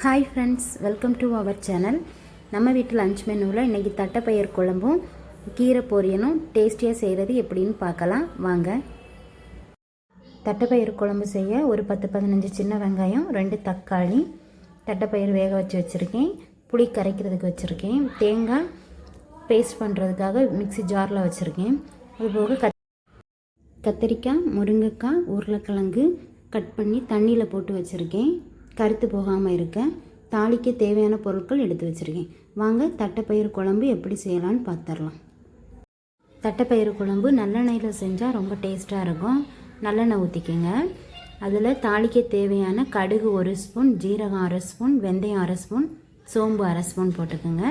Hi friends welcome to our channel நம்ம வீட்டு lunch மெனுவில் இன்றைக்கி தட்டைப்பயிர் குழம்பும் கீரை பொரியனும் டேஸ்டியாக செய்கிறது எப்படின்னு பார்க்கலாம். வாங்க. தட்டைப்பயிர் குழம்பு செய்ய ஒரு பத்து பதினஞ்சு சின்ன வெங்காயம் ரெண்டு தக்காளி தட்டைப்பயிர் வேக வச்சு வச்சுருக்கேன். புளி கரைக்கிறதுக்கு வச்சுருக்கேன். தேங்காய் பேஸ்ட் பண்ணுறதுக்காக மிக்ஸி ஜாரில் வச்சுருக்கேன். அதுபோக கத் கத்திரிக்காய் முருங்கைக்காய் உருளைக்கிழங்கு கட் பண்ணி தண்ணியில் போட்டு வச்சுருக்கேன். கருத்து போகாமல் இருக்க தாளிக்கு தேவையான பொருட்கள் எடுத்து வச்சுருக்கேன். வாங்க தட்டைப்பயிறு குழம்பு எப்படி செய்யலான்னு பார்த்துடலாம் தட்டைப்பயிறு குழம்பு நல்லெண்ணெயில் செஞ்சால் ரொம்ப டேஸ்ட்டாக இருக்கும். நல்லெண்ணெய் ஊற்றிக்கோங்க அதில் தாளிக்க தேவையான கடுகு ஒரு ஸ்பூன் ஜீரகம் அரை ஸ்பூன் வெந்தயம் அரை ஸ்பூன் சோம்பு அரை ஸ்பூன் போட்டுக்கோங்க.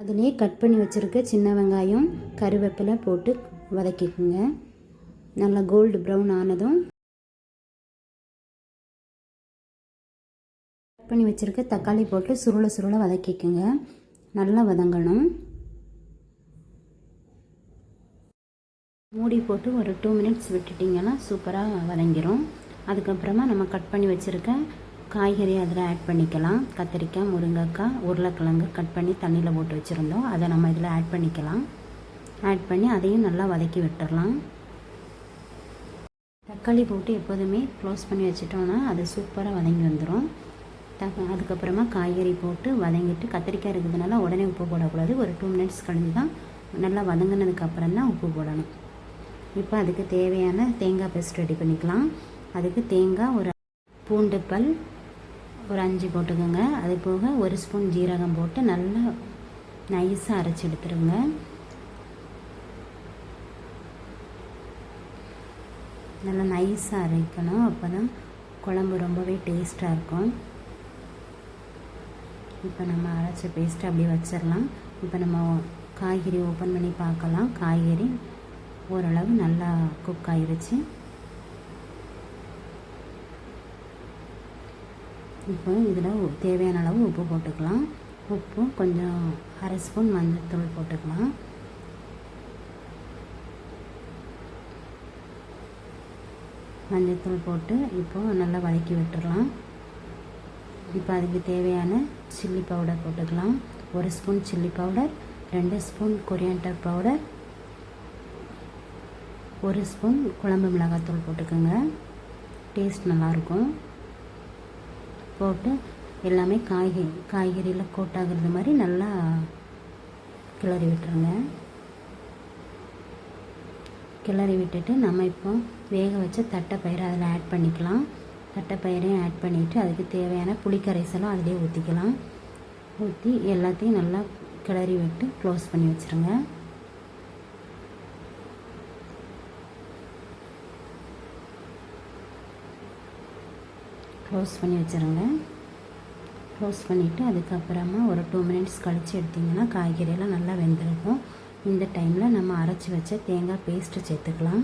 அதுலேயே கட் பண்ணி வச்சுருக்க சின்ன வெங்காயம் கருவேப்பிலை போட்டு வதக்கிக்குங்க. நல்லா கோல்டு ப்ரௌன் ஆனதும் கட் பண்ணி வச்சுருக்க தக்காளி போட்டு சுருள சுருள வதக்கிக்குங்க. நல்லா வதங்கணும். மூடி போட்டு ஒரு டூ மினிட்ஸ் விட்டுட்டிங்கன்னா சூப்பராக வதங்கிரும். அதுக்கப்புறமா நம்ம கட் பண்ணி வச்சுருக்க காய்கறி அதில் ஆட் பண்ணிக்கலாம். கத்திரிக்காய் முருங்கைக்காய் உருளைக்கிழங்கு கட் பண்ணி தண்ணியில் போட்டு வச்சுருந்தோம். அதை நம்ம இதில் ஆட் பண்ணிக்கலாம். ஆட் பண்ணி அதையும் நல்லா வதக்கி விட்டுறலாம் தக்காளி போட்டு எப்போதுமே க்ளோஸ் பண்ணி வச்சிட்டோன்னா அது சூப்பராக வதங்கி வந்துடும் தக்க அதுக்கப்புறமா காய்கறி போட்டு வதங்கிட்டு கத்திரிக்காய் இருக்கிறதுனால உடனே உப்பு போடக்கூடாது. ஒரு டூ மினிட்ஸ் கழிஞ்சு தான் நல்லா வதங்கினதுக்கப்புறம் தான் உப்பு போடணும். இப்போ அதுக்கு தேவையான தேங்காய் பேஸ்ட் ரெடி பண்ணிக்கலாம். அதுக்கு தேங்காய் ஒரு பூண்டு பல் ஒரு அஞ்சு போட்டுக்கோங்க. அது போக ஒரு ஸ்பூன் ஜீரகம் போட்டு நல்லா நைஸாக அரைச்சி எடுத்துருங்க. நல்லா நைஸாக அரைக்கணும். அப்போ தான் குழம்பு ரொம்பவே டேஸ்ட்டாக இருக்கும். இப்போ நம்ம அரைச்ச பேஸ்ட்டு அப்படியே வச்சிடலாம் இப்போ நம்ம காய்கறி ஓப்பன் பண்ணி பார்க்கலாம். காய்கறி ஓரளவு நல்லா குக் ஆயிருச்சு. இப்போ இதில் தேவையான அளவு உப்பு போட்டுக்கலாம். உப்பு கொஞ்சம் அரை ஸ்பூன் மஞ்சள்தூள் போட்டுக்கலாம். மஞ்சள்தூள் போட்டு இப்போது நல்லா வதக்கி விட்டுடலாம். இப்போ அதுக்கு தேவையான சில்லி பவுடர் போட்டுக்கலாம். ஒரு ஸ்பூன் சில்லி பவுடர் ரெண்டு ஸ்பூன் கொரியாண்டர் பவுடர் ஒரு ஸ்பூன் குழம்பு மிளகாத்தூள் போட்டுக்கோங்க. டேஸ்ட் நல்லாயிருக்கும். போட்டு எல்லாமே காய்கறி காய்கறியில் கோட் மாதிரி நல்லா கிளறி விட்டுருங்க. கிளறி விட்டுட்டு நம்ம இப்போ வேக வச்ச தட்டைப்பயிரை அதில் ஆட் பண்ணிக்கலாம். தட்டைப்பயிரையும் ஆட் பண்ணிவிட்டு அதுக்கு தேவையான புளிக்கரைசலும் அதிலே ஊற்றிக்கலாம் ஊற்றி எல்லாத்தையும் நல்லா கிளறி விட்டு க்ளோஸ் பண்ணி வச்சுருங்க. க்ளோஸ் பண்ணி வச்சுருங்க. க்ளோஸ் பண்ணிவிட்டு அதுக்கப்புறமா ஒரு டூ மினிட்ஸ் கழித்து எடுத்திங்கன்னா காய்கறியெல்லாம் நல்லா வெந்திருக்கும். இந்த டைமில் நம்ம அரைச்சி வச்ச தேங்காய் பேஸ்ட்டு சேர்த்துக்கலாம்.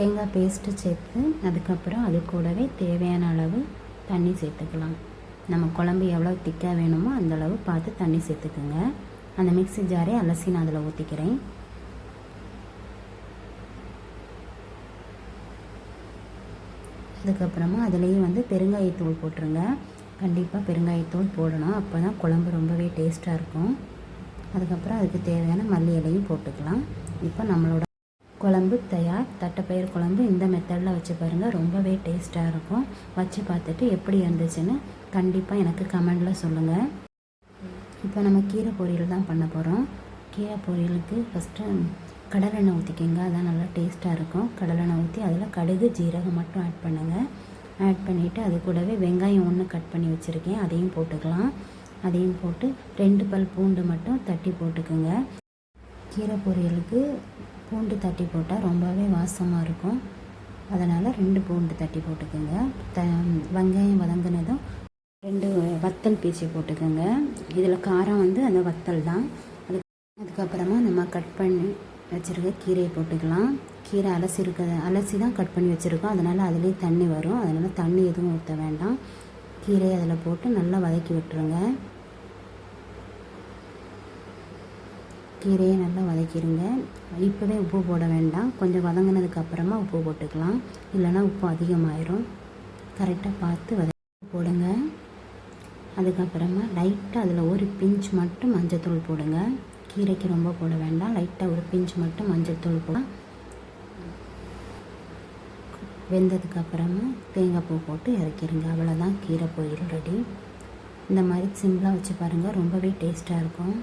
தேங்காய் பேஸ்ட்டு சேர்த்து அதுக்கப்புறம் அது கூடவே தேவையான அளவு தண்ணி சேர்த்துக்கலாம். நம்ம குழம்பு எவ்வளோ திக்காக வேணுமோ அந்தளவு பார்த்து தண்ணி சேர்த்துக்குங்க. அந்த மிக்ஸி ஜாரை அலசி நான் அதில் ஊற்றிக்கிறேன் அதுக்கப்புறமா அதுலேயும் வந்து பெருங்காயத்தூள் போட்டுருங்க. கண்டிப்பாக பெருங்காயத்தூள் போடணும். அப்போ தான் குழம்பு ரொம்பவே டேஸ்ட்டாக இருக்கும். அதுக்கப்புறம் அதுக்கு தேவையான மல்லி இலையும் போட்டுக்கலாம். இப்போ நம்மளோட குழம்பு தயார். தட்டைப்பயிர் குழம்பு இந்த மெத்தடில் வச்சு பாருங்கள் ரொம்பவே டேஸ்ட்டாக இருக்கும். வச்சு பார்த்துட்டு எப்படி இருந்துச்சுன்னு கண்டிப்பாக எனக்கு கமெண்டில் சொல்லுங்கள் இப்போ நம்ம கீரை பொரியல் தான் பண்ண போகிறோம் கீரை பொரியலுக்கு ஃபஸ்ட்டு கடலெண்ணெய் ஊற்றிக்கிங்க அதான் நல்லா டேஸ்ட்டாக இருக்கும். கடலெண்ணெய் ஊற்றி அதில் கடுகு ஜீரகம் மட்டும் ஆட் பண்ணுங்கள் ஆட் பண்ணிவிட்டு அது கூடவே வெங்காயம் ஒன்று கட் பண்ணி வச்சுருக்கேன். அதையும் போட்டுக்கலாம். அதையும் போட்டு ரெண்டு பல் பூண்டு மட்டும் தட்டி போட்டுக்குங்க. கீரை பொரியலுக்கு பூண்டு தட்டி போட்டால் ரொம்பவே வாசமாக இருக்கும். அதனால் ரெண்டு பூண்டு தட்டி போட்டுக்கோங்க. த வெங்காயம் வதங்கினதும் ரெண்டு வத்தல் பீச்சி போட்டுக்கோங்க. இதில் காரம் வந்து அந்த வத்தல் தான். அது அதுக்கப்புறமா நம்ம கட் பண்ணி வச்சுருக்க கீரையை போட்டுக்கலாம். கீரை அலசி இருக்கிற அலசி தான் கட் பண்ணி வச்சுருக்கோம். அதனால் அதுலேயே தண்ணி வரும். அதனால் தண்ணி எதுவும் ஊற்ற வேண்டாம். கீரையை அதில் போட்டு நல்லா வதக்கி விட்டுருங்க. கீரையை நல்லா வதக்கிடுங்க இப்போவே உப்பு போட வேண்டாம். கொஞ்சம் வதங்கினதுக்கு அப்புறமா உப்பு போட்டுக்கலாம். இல்லைன்னா உப்பு அதிகமாயிரும். கரெக்டாக பார்த்து வதக்கி போடுங்க. அதுக்கப்புறமா லைட்டாக அதில் ஒரு பிஞ்ச் மட்டும் மஞ்சத்தூள் போடுங்க. கீரைக்கு ரொம்ப போட வேண்டாம். லைட்டாக ஒரு பிஞ்ச் மட்டும் மஞ்சத்தூள் போட. வெந்ததுக்கப்புறமா தேங்காய்ப்பூ தேங்காய் பூ போட்டு இறக்கிருங்க. அவ்வளோதான் கீரை பொரியல் ரெடி இந்த மாதிரி சிம்பிளாக வச்சு பாருங்கள் ரொம்பவே டேஸ்ட்டாக இருக்கும்.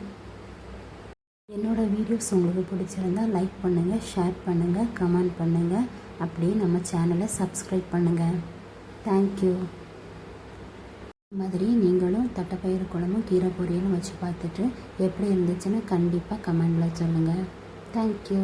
என்னோடய வீடியோஸ் உங்களுக்கு பிடிச்சிருந்தா லைக் பண்ணுங்கள் ஷேர் பண்ணுங்கள் கமெண்ட் பண்ணுங்கள் அப்படியே நம்ம சேனலை சப்ஸ்கிரைப் பண்ணுங்கள் தேங்க்யூ மாதிரி நீங்களும் தட்டைப்பயிறு குழம்பும் கீரை பொரியலும் வச்சு பார்த்துட்டு எப்படி இருந்துச்சுன்னு கண்டிப்பாக கமெண்டில் சொல்லுங்கள் தேங்க்யூ